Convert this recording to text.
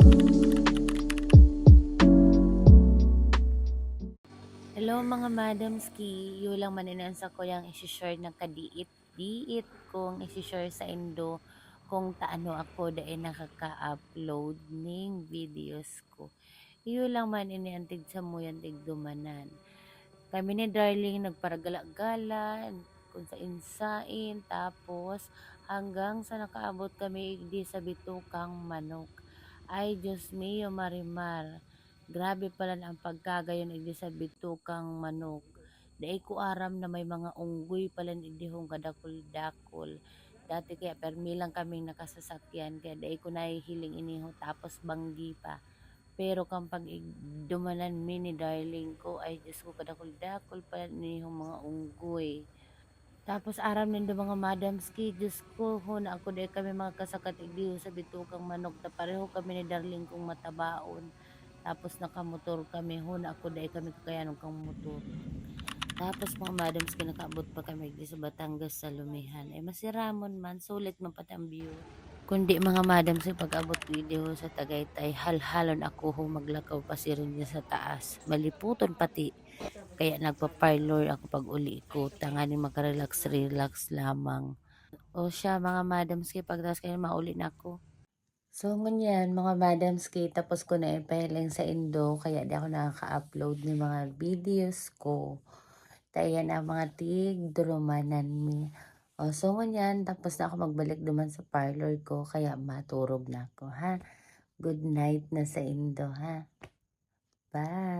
Hello mga madamski, yu lang maninan sa ko yung isi-share ng kadiit-diit kung isi-share sa Indo kung taano ako dahil nakaka-upload ning videos ko. Iyo lang man iniantig sa mo yan tigdumanan. Kami ni Darling nagparagala-gala kung sa insain tapos hanggang sa nakaabot kami di sa bitukang manok. Ay Diyos mio marimar. Grabe pala ang pagkagayon igdi sa bitukang manok. Dai ko aram na may mga unggoy pala hindi hong kadakol-dakol. Dati kaya permi lang kaming nakasasakyan kaya dai ko nahihiling iniho tapos banggi pa. Pero kapag dumanan mi ni darling ko ay Diyos ko kadakol-dakol pala inihong mga unggoy. Tapos aram nindo mga madamski, Diyos ko, ho ako dahil kami mga kasakat igdiho sa bitukang manok na pareho kami ni darling kong matabaon. Tapos nakamotor kami, ho ako dahil kami kakayanon kang motor. Tapos mga madams kinakaabot pa kami di sa Batangas sa Lumihan. Eh masiramon man, sulit man pati. Kundi mga madams yung pag-abot video sa Tagaytay, halhalon ako ho maglakaw pa si niya sa taas. Maliputon pati. Kaya nagpa-parlor ako pag uli ko. Tanganing makarelax-relax lamang. O siya mga madams kay pagtas kayo mauli na ako. So, ngunyan, mga madams kay tapos ko na ipahiling sa Indo, kaya di ako nakaka-upload ng mga videos ko. Tayo na mga tig, durumanan mi. O, so ngunyan, tapos na ako magbalik duman sa parlor ko, kaya maturog na ako, ha? Good night na sa Indo, ha? Bye!